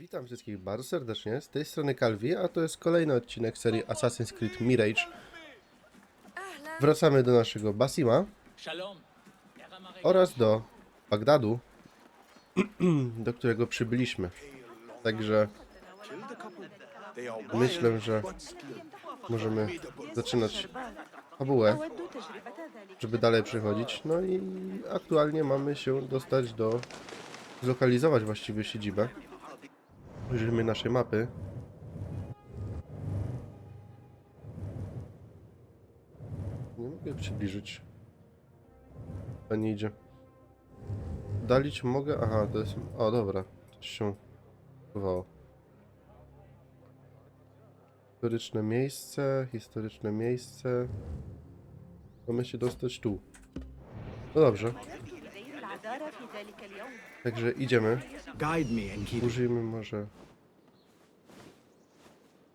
Witam wszystkich bardzo serdecznie, z tej strony Calvi, a to jest kolejny odcinek serii Assassin's Creed Mirage. Wracamy do naszego Basima oraz do Bagdadu, do którego przybyliśmy. Także myślę, że możemy zaczynać fabułę, żeby dalej przechodzić. No i aktualnie mamy się dostać do... zlokalizować właściwie siedzibę. Użyjmy naszej mapy. Nie mogę przybliżyć. To nie idzie. Dalić mogę? Aha, to jest... O, dobra. Coś się chowało. Historyczne miejsce, historyczne miejsce. Mamy się dostać tu. No dobrze, także idziemy. Użyjmy może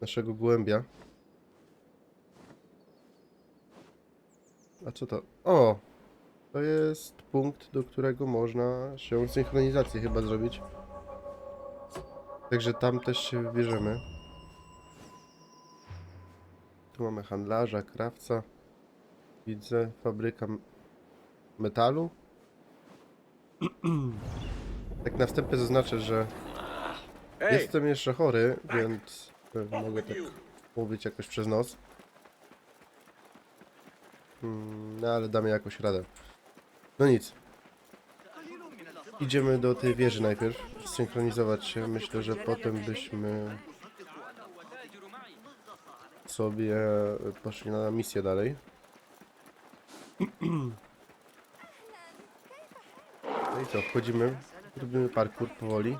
naszego gołębia. A co to? O! To jest punkt, do którego można się synchronizację chyba zrobić. Także tam też się wybierzemy. Tu mamy handlarza, krawca. Widzę fabryka metalu. Tak na wstępie zaznaczę, że Jestem jeszcze chory, więc e, mogę tak mówić jakoś przez nos. Mm, No ale damy jakoś radę. No nic. Idziemy do tej wieży najpierw, synchronizować się. Myślę, że potem byśmy sobie poszli na misję dalej. No i co, wchodzimy, robimy parkour powoli.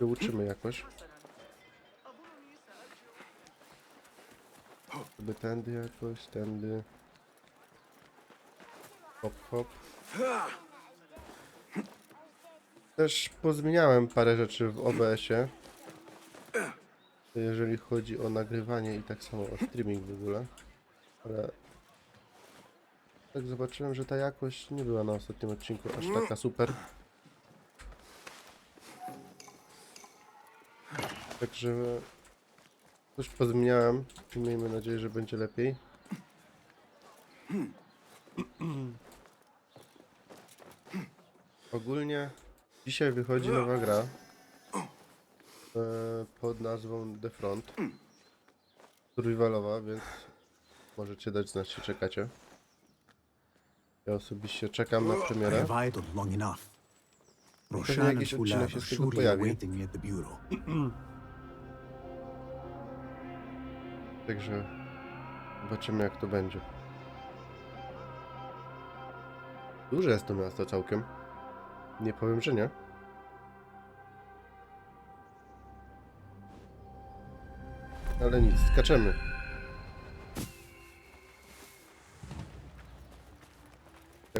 Wyuczymy jakoś. Żeby tędy jakoś, tędy. Hop, hop. Też pozmieniałem parę rzeczy w OBS-ie. Jeżeli chodzi o nagrywanie i tak samo o streaming w ogóle. Ale tak zobaczyłem, że ta jakość nie była na ostatnim odcinku aż taka super. Także coś pozmieniałem i miejmy nadzieję, że będzie lepiej. Ogólnie dzisiaj wychodzi nowa gra e, pod nazwą The Front. Survivalowa, więc możecie dać znać, czy czekacie. Ja osobiście czekam na premierę. Pewnie jakiś odcinek się z tego pojawi. Także zobaczymy jak to będzie. Duże jest to miasto całkiem. Nie powiem, że nie. Ale nic, skaczemy.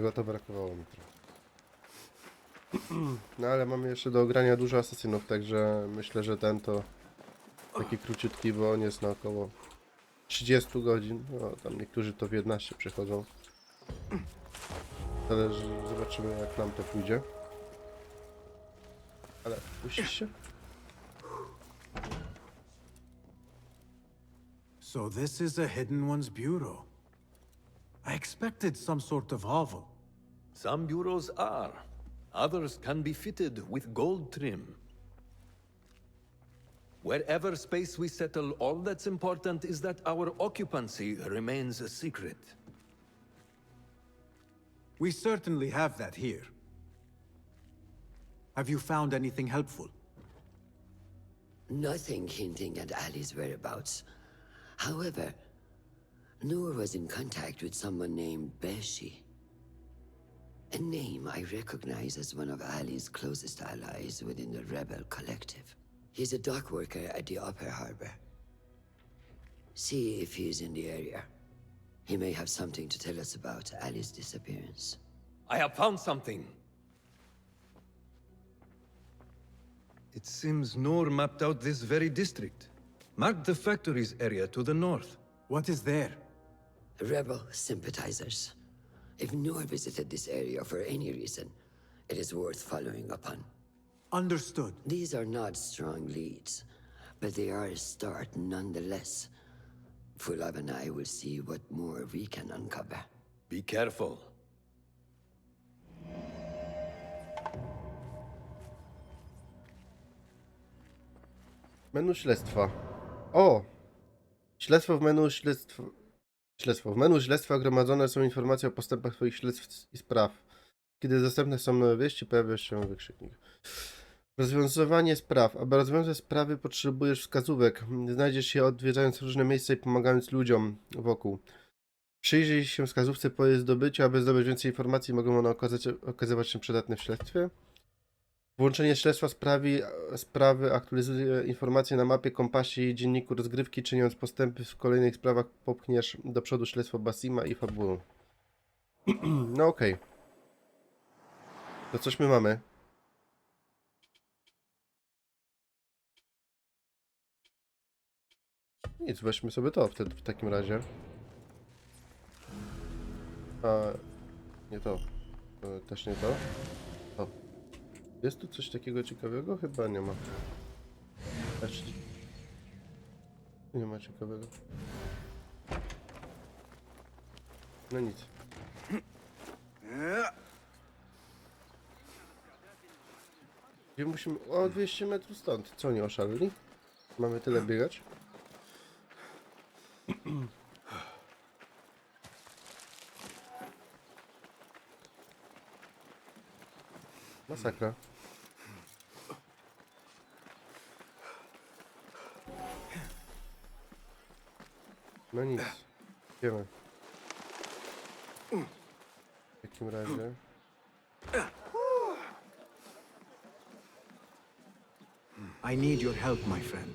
Tego to brakowało mi trochę. No ale mamy jeszcze do ogrania dużo asasynów, także myślę, że ten to taki króciutki, bo on jest na około 30 godzin. No, tam niektórzy to w 11 przychodzą. Zależy, zobaczymy jak nam to pójdzie. Ale puścisz się? So this is a hidden one's bureau. I expected some sort of hovel. Some bureaus are. Others can be fitted with gold trim. Wherever space we settle, all that's important is that our occupancy remains a secret. We certainly have that here. Have you found anything helpful? Nothing hinting at Ali's whereabouts. However, Noor was in contact with someone named Beshi. A name I recognize as one of Ali's closest allies within the rebel collective. He's a dock worker at the Upper Harbor. See if he's in the area. He may have something to tell us about Ali's disappearance. I have found something. It seems Noor mapped out this very district. Marked the factories area to the north. What is there? Rebel sympathizers. If Noor visited this area for any reason, it is worth following up on. Understood. These are not strong leads, but they are a start nonetheless. Fulab and I will see what more we can uncover. Be careful. Menu śledztwa. O! Śledztwo w menu śledztwa. Śledztwo. W menu śledztwa gromadzone są informacje o postępach Twoich śledztw i spraw. Kiedy dostępne są wieści, pojawia się wykrzyknik. Rozwiązywanie spraw. Aby rozwiązać sprawy, potrzebujesz wskazówek. Znajdziesz je odwiedzając różne miejsca i pomagając ludziom wokół. Przyjrzyj się wskazówce po jej zdobyciu, aby zdobyć więcej informacji, mogą one okazać, okazywać się przydatne w śledztwie. Włączenie śledztwa sprawi, sprawy aktualizuje informacje na mapie, kompasie i dzienniku rozgrywki, czyniąc postępy w kolejnych sprawach popchniesz do przodu śledztwo Basima i fabułę. No okej. To coś my mamy. Nic, weźmy sobie to wtedy w takim razie. A nie to. To Też nie to. Jest tu coś takiego ciekawego? Chyba nie ma. Znaczy... Nie ma ciekawego. No nic. Gdzie musimy... O, 200 metrów stąd. Co, nie oszaleli? Mamy tyle biegać? Masakra. No nic. Idziemy. W takim razie. I need your help, my friend.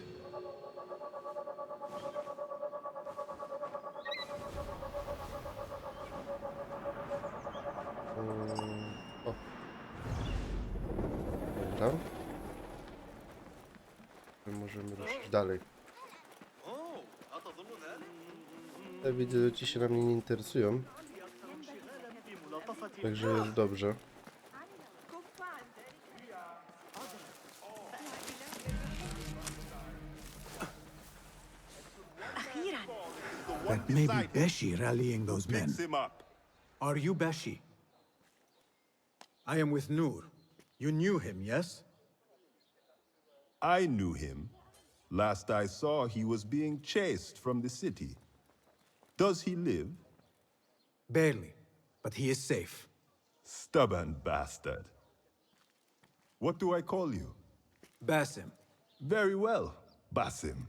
Mm, o. Dobra. Możemy ruszyć dalej. Ja widzę, że ci się na mnie nie interesują. Także jest dobrze. But maybe Beshi rallying those men. Are you Beshi? I am with Nur. You knew him, yes? I knew him. Last I saw, he was being chased from the city. Does he live? Barely, but he is safe. Stubborn bastard. What do I call you? Basim, Very well, Basim.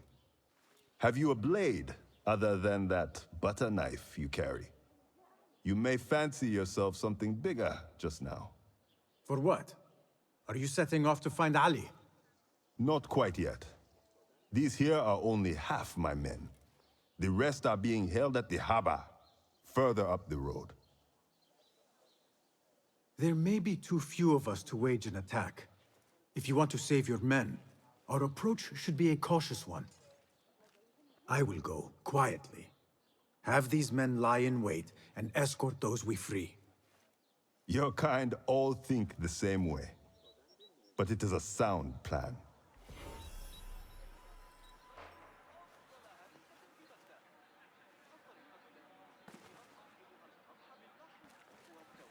Have you a blade other than that butter knife you carry? You may fancy yourself something bigger just now. for what? Are you setting off to find Ali? Not quite yet. These here are only half my men. The rest are being held at the harbor, further up the road. There may be too few of us to wage an attack. If you want to save your men, our approach should be a cautious one. I will go quietly. Have these men lie in wait and escort those we free. Your kind all think the same way. But it is a sound plan.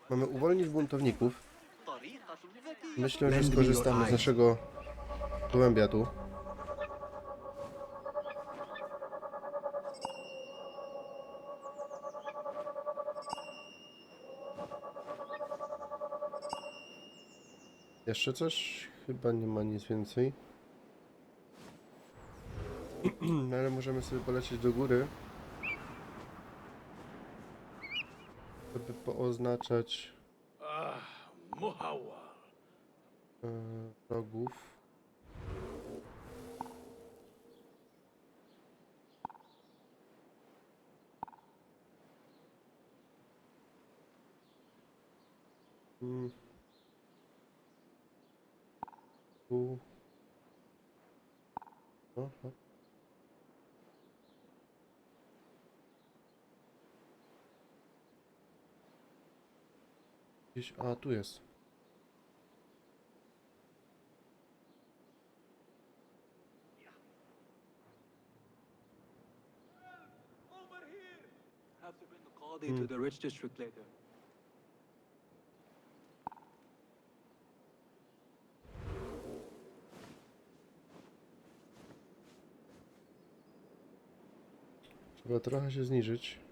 Mamy uwolnić buntowników. Myślę, że skorzystamy z naszego gołębia tu. Jeszcze coś? Chyba nie ma nic więcej. No ale możemy sobie polecieć do góry. Żeby pooznaczać e, wrogów. Tu. Aha. Gdzieś, a tu jest. Hmm. Trzeba trochę się zniżyć.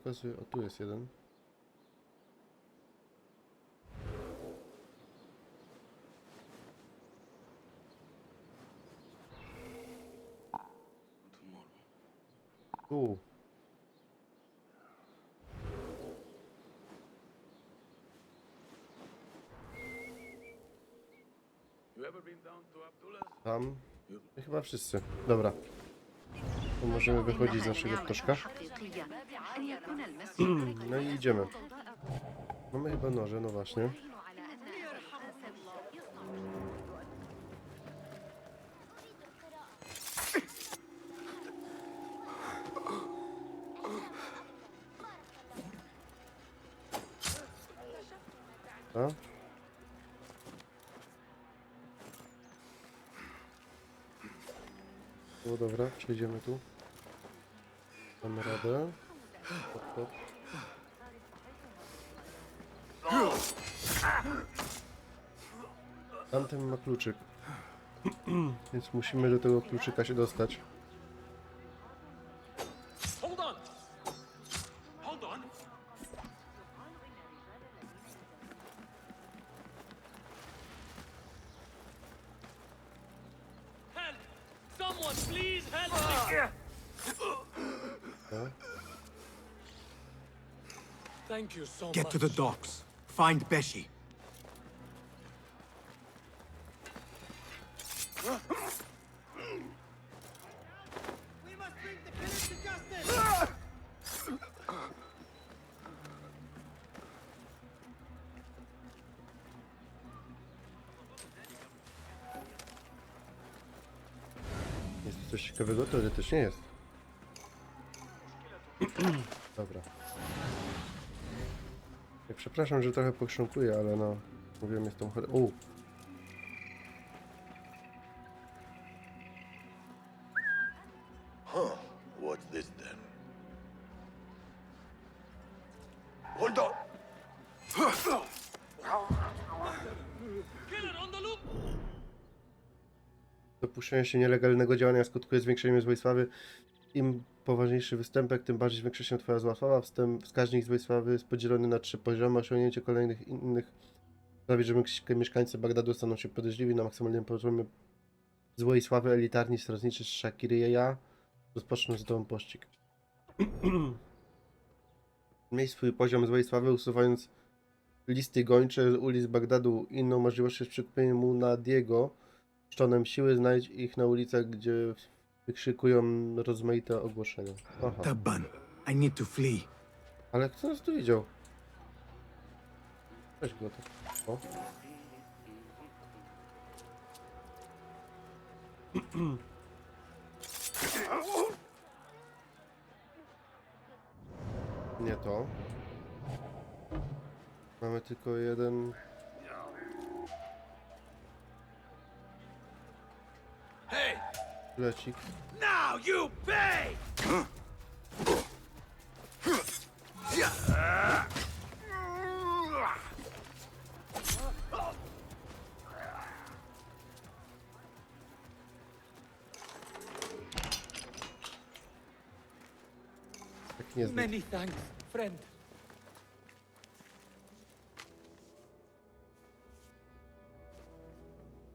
Pokazuje. O, tu jest jeden. Tu. Tam. Chyba wszyscy. Dobra bo możemy wychodzić z naszego ptoszka. No i idziemy. Mamy chyba noże, no właśnie. Dobra, przejdziemy tu. Mamy radę. Hop, hop. Tamten ma kluczyk. Więc musimy do tego kluczyka się dostać. Tak? Thank you so Get much. to the docks. Find Beshi. Jest tu coś ciekawego? Teoretycznie jest. Przepraszam, że trochę pochrząkuję, ale no... Mówiłem, jest tą chore... U! Huh. What's this then? Hold on! Dopuszczenie się nielegalnego działania skutkuje zwiększeniem złej sławy. Im poważniejszy występek, tym bardziej zwiększa się twoja zła sława. Wstęp, wskaźnik złej sławy jest podzielony na trzy poziomy. Osiągnięcie kolejnych innych sprawi, że mies- mieszkańcy Bagdadu staną się podejrzliwi na maksymalnym poziomie złej sławy. Elitarni strażniczy z Shakiryja rozpoczną z tobą pościg. Miej swój poziom złej sławy, usuwając listy gończe z ulic Bagdadu. Inną możliwością jest przekupienie mu na Diego szczonem siły, znajdź ich na ulicach, gdzie wykrzykują rozmaite ogłoszenia. Aha, Taban. I need to flee. ale kto nas tu widział? Weź go to. O. Nie to. Mamy tylko jeden. Lecik. Now you pay! Tak nie znam. Many thanks, friend.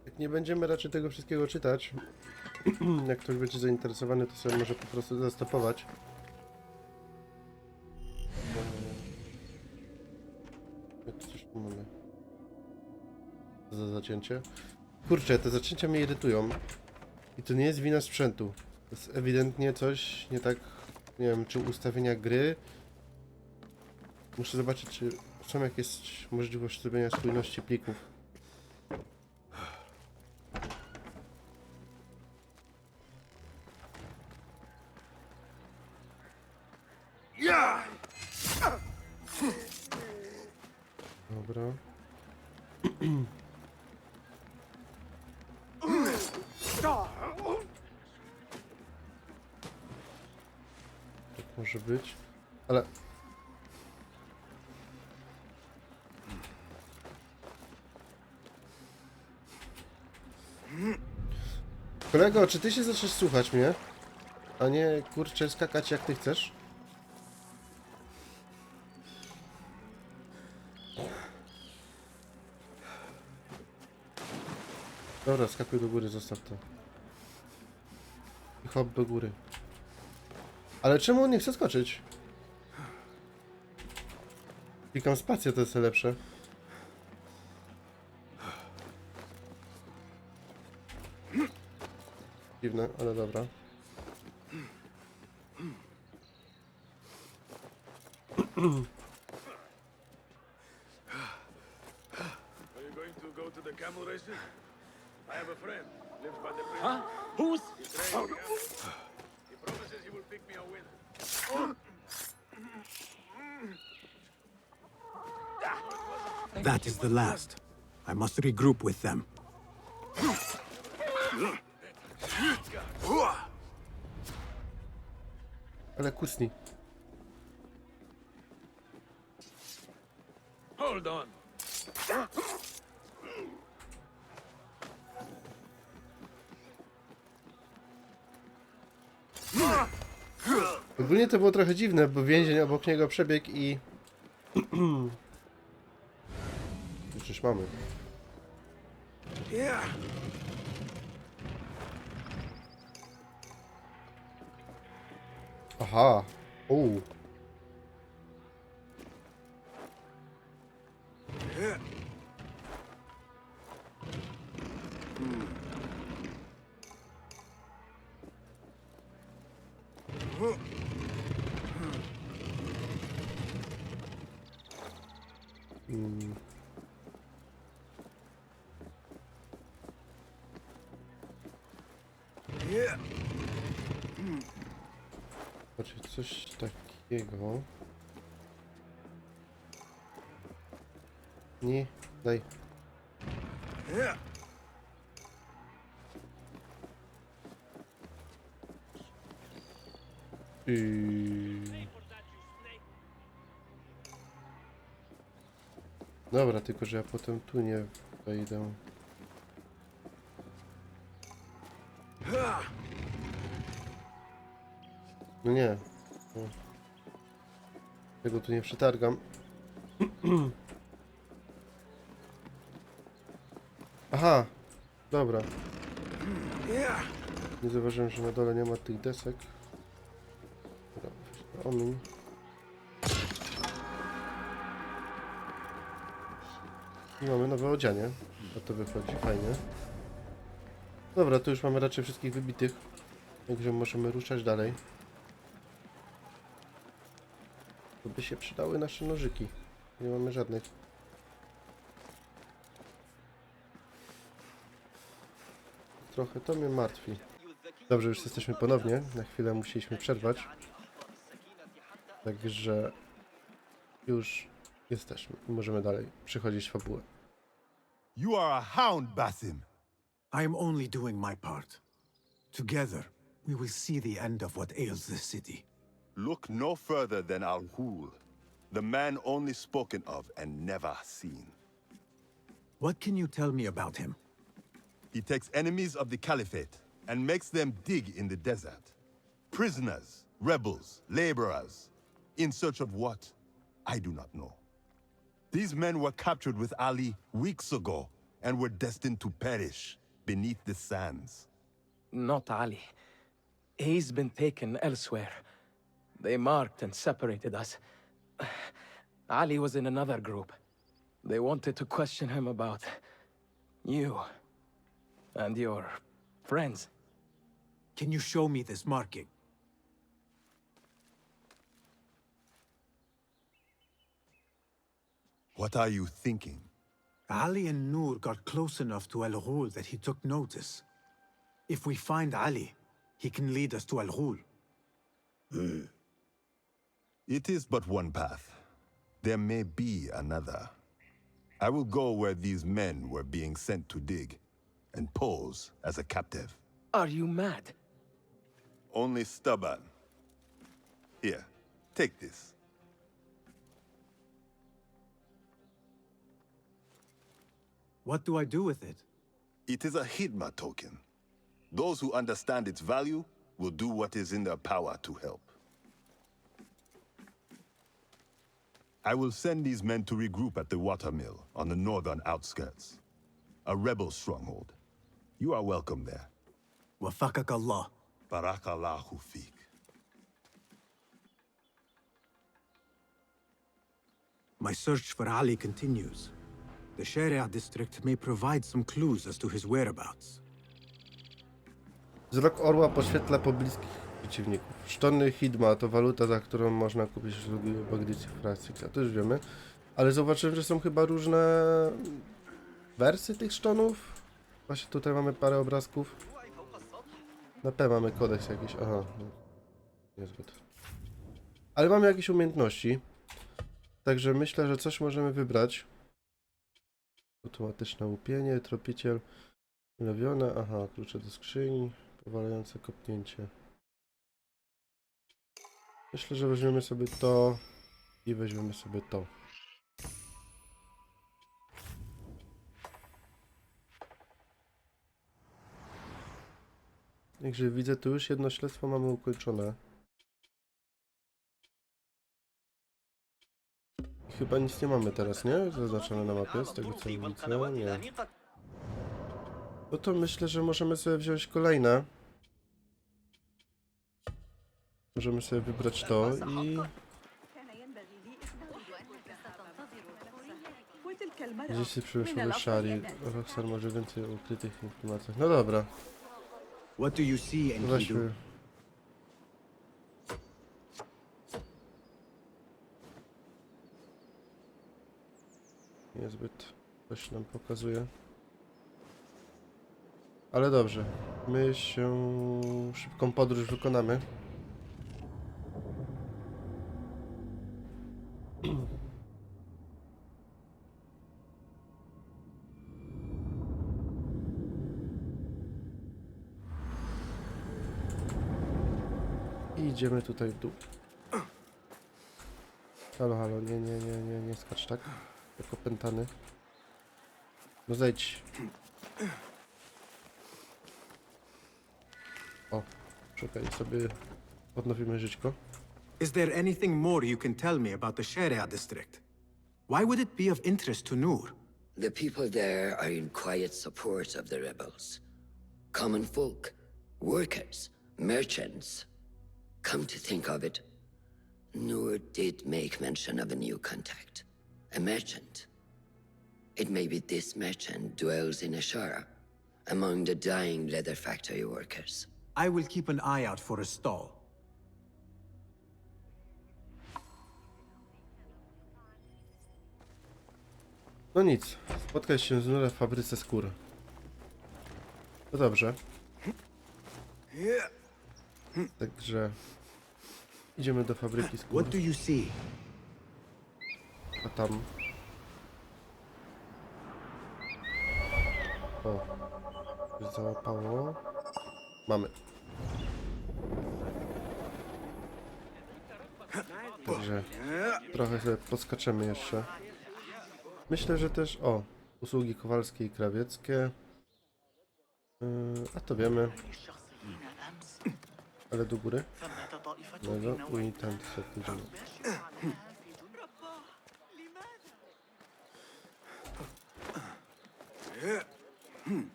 Jak nie będziemy raczej tego wszystkiego czytać, jak ktoś będzie zainteresowany, to sobie może po prostu zastopować. Coś tu mamy? Za zacięcie? Kurczę, te zacięcia mnie irytują. I to nie jest wina sprzętu. To jest ewidentnie coś nie tak, nie wiem, czy ustawienia gry. Muszę zobaczyć, czy są jakieś możliwość zrobienia spójności plików. Kolego, czy ty się zaczniesz słuchać mnie? A nie, kurczę, skakać jak ty chcesz? Dobra, skakuj do góry, zostaw to. I hop do góry. Ale czemu on nie chce skoczyć? Klikam spację, to jest lepsze. Dziwne, ale dobra. Are you going to go to the camel races? I have a friend. Lives by the bridge. Huh? Who's? He trains oh, camels. He promises he will pick me a winner. That is the last. I must regroup with them. Ale kucnij. Hold on. Ogólnie to było trochę dziwne, bo więzień obok niego przebiegł i... Przecież mamy. Aha. Uuu. Nie, daj. Yy. Dobra, tylko że ja potem tu nie wejdę. No nie. Tego tu nie przetargam. Aha, dobra. Nie zauważyłem, że na dole nie ma tych desek. Dobra, omiń. I mamy nowe odzianie. A to wychodzi fajnie. Dobra, tu już mamy raczej wszystkich wybitych. Także możemy ruszać dalej. To by się przydały nasze nożyki. Nie mamy żadnych. Trochę to mnie martwi. Dobrze, już jesteśmy ponownie. Na chwilę musieliśmy przerwać. Także już jesteśmy. Możemy dalej przechodzić fabułę. You are a hound, Basim. I am only doing my part. Together, we will see the end of what ails this city. Look no further than Al Ghul, the man only spoken of and never seen. What can you tell me about him? He takes enemies of the Caliphate and makes them dig in the desert. Prisoners, rebels, laborers. In search of what? I do not know. These men were captured with Ali weeks ago and were destined to perish beneath the sands. Not Ali. He's been taken elsewhere. They marked and separated us. Ali was in another group. They wanted to question him about you and your friends. Can you show me this marking? What are you thinking? Ali and Noor got close enough to Al Ghul that he took notice. If we find Ali, he can lead us to Al Ghul. Hmm. It is but one path. There may be another. I will go where these men were being sent to dig and pose as a captive. Are you mad? Only stubborn. Here, take this. What do I do with it? It is a Hidma token. Those who understand its value will do what is in their power to help. I will send these men to regroup at the watermill on the northern outskirts. A rebel stronghold. You are welcome there. Wafakak Allah. Barakallahu fiq. My search for Ali continues. The Sharia district may provide some clues as to his whereabouts. Wzrok orła podświetla pobliskich przeciwników. Sztony Hidma to waluta, za którą można kupić usługi Bagdycji Francix. A to już wiemy. Ale zobaczyłem, że są chyba różne wersje tych sztonów. Właśnie tutaj mamy parę obrazków. Na P mamy kodeks jakiś. Aha. Niezbyt. Ale mamy jakieś umiejętności. Także myślę, że coś możemy wybrać. Automatyczne łupienie, tropiciel, lewione, aha, klucze do skrzyni, powalające kopnięcie. Myślę, że weźmiemy sobie to i weźmiemy sobie to. Także widzę, tu już jedno śledztwo mamy ukończone. Chyba nic nie mamy teraz, nie? Zaznaczone na mapie, z tego co widzę. Nie. No to myślę, że możemy sobie wziąć kolejne. Możemy sobie wybrać to i gdzieś się przemysłowy szari. Roxar może więcej ukrytych informacjach. No dobra, What do you see, Enkidu? weźmy. Niezbyt coś nam pokazuje. Ale dobrze, my się szybką podróż wykonamy. Idziemy tutaj w dół. Halo, halo, nie, nie, nie, nie, nie skacz tak. Jak opętany. No zejdź. O, czekaj, sobie odnowimy żyćko. Is there anything more you can tell me about the Sharia district? Why would it be of interest to Noor? The people there are in quiet support of the rebels. Common folk, workers, merchants. Come to think of it, Noor did make mention of a new contact. A merchant. It may be this merchant dwells in Ashara, among the dying leather factory workers. I will keep an eye out for a stall. No nic, spotkać się z Nurem w fabryce skór. No dobrze. Także idziemy do fabryki skór, What do you see? a tam... O, załapało. Mamy. Także trochę sobie podskaczemy jeszcze. Myślę, że też, o, usługi kowalskie i krawieckie. Yy, a to wiemy. Ale do góry. I ten sobie pójdziemy.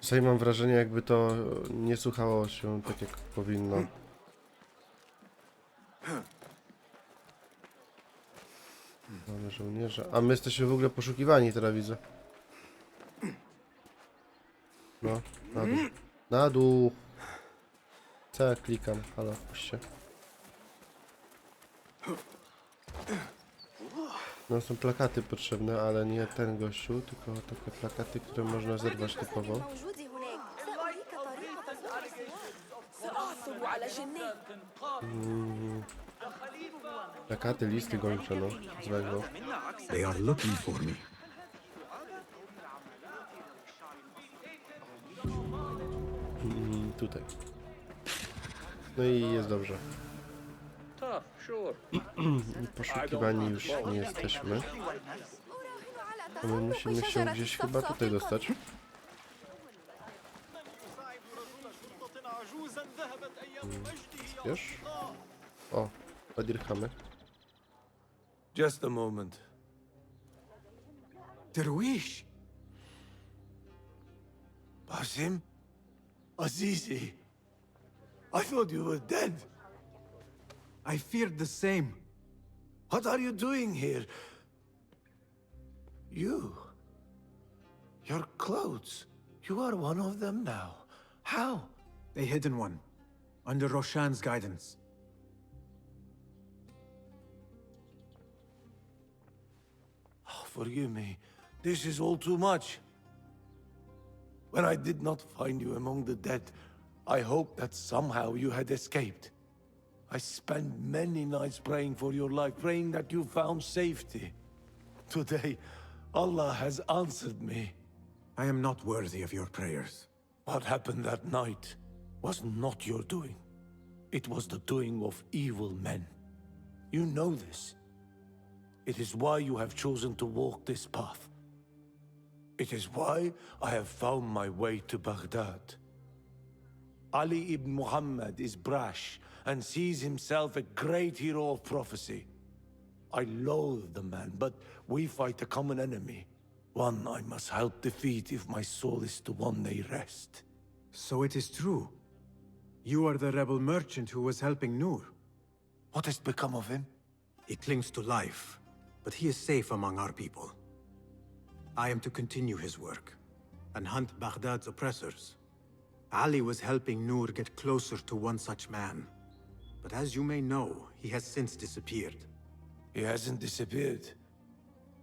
Czasami mam wrażenie, jakby to nie słuchało się tak, jak powinno. Mamy żołnierza. A my jesteśmy w ogóle poszukiwani, teraz widzę. No, na dół. Na dół. Ja klikam? Halo, puśćcie. No są plakaty potrzebne, ale nie ten gościu, tylko takie plakaty, które można zerwać typowo. Mm. Plakaty, listy gończe, no, złego. They are looking for me. Mm, tutaj. No i jest dobrze. Poszukiwani już nie jesteśmy. To my musimy się gdzieś chyba tutaj dostać. Wiesz? O, dwa dirhamy. Just a moment. Derwish! Basim? Azizi? I thought you were dead. I feared the same. What are you doing here? You. Your clothes. You are one of them now. How? A hidden one. Under Roshan's guidance. Oh, forgive me. This is all too much. When I did not find you among the dead, I hoped that somehow you had escaped. I spent many nights praying for your life, praying that you found safety. Today, Allah has answered me. I am not worthy of your prayers. What happened that night was not your doing. It was the doing of evil men. You know this. It is why you have chosen to walk this path. It is why I have found my way to Baghdad. Ali ibn Muhammad is brash and sees himself a great hero of prophecy. I loathe the man, but we fight a common enemy. One I must help defeat if my soul is to one day rest. So it is true. You are the rebel merchant who was helping Nur. What has become of him? He clings to life, but he is safe among our people. I am to continue his work and hunt Baghdad's oppressors. Ali was helping Nur get closer to one such man. But as you may know, he has since disappeared. He hasn't disappeared.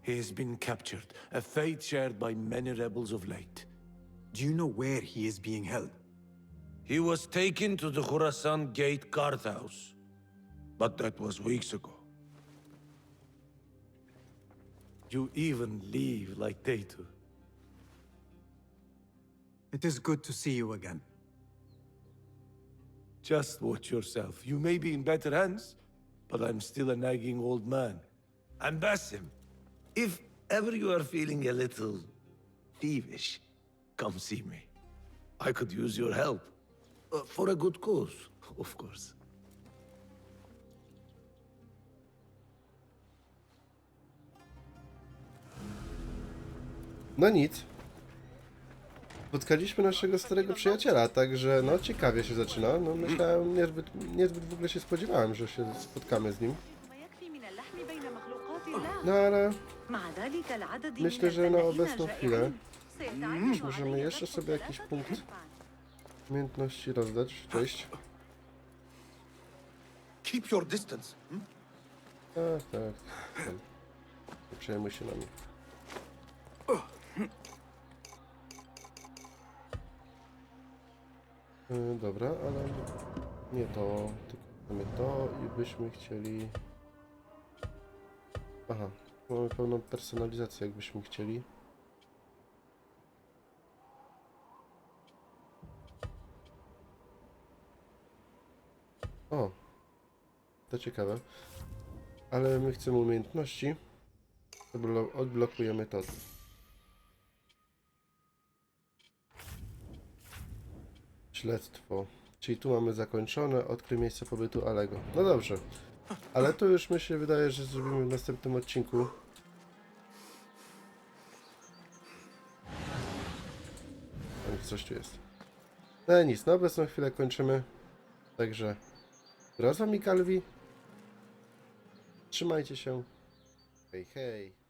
He has been captured, a fate shared by many rebels of late. Do you know where he is being held? He was taken to the Khurasan Gate guardhouse. But that was weeks ago. You even leave like they do. It is good to see you again. Just watch yourself. You may be in better hands, but I'm still a nagging old man. And Basim, if ever you are feeling a little peevish, come see me. I could use your help. Uh, for a good cause, of course. No nic. Spotkaliśmy naszego starego przyjaciela, także no ciekawie się zaczyna. No myślałem, niezbyt, niezbyt w ogóle się spodziewałem, że się spotkamy z nim. No ale myślę, że na obecną chwilę możemy jeszcze sobie jakiś punkt umiejętności rozdać. Cześć. Keep your distance. Hmm? Tak, tak. Nie przejmuj się nami. Y, Dobra, ale nie to, tylko mamy to i byśmy chcieli... Aha, mamy pełną personalizację, jakbyśmy chcieli. O, to ciekawe. Ale my chcemy umiejętności. Odblo- Odblokujemy to. Śledztwo. Czyli tu mamy zakończone, odkryj miejsce pobytu Alego. No dobrze. Ale to już mi się wydaje, że zrobimy w następnym odcinku. Tam Coś tu jest. No nic, na obecną chwilę kończymy. Także wraz z wami Kalwi. Trzymajcie się. Hej, hej.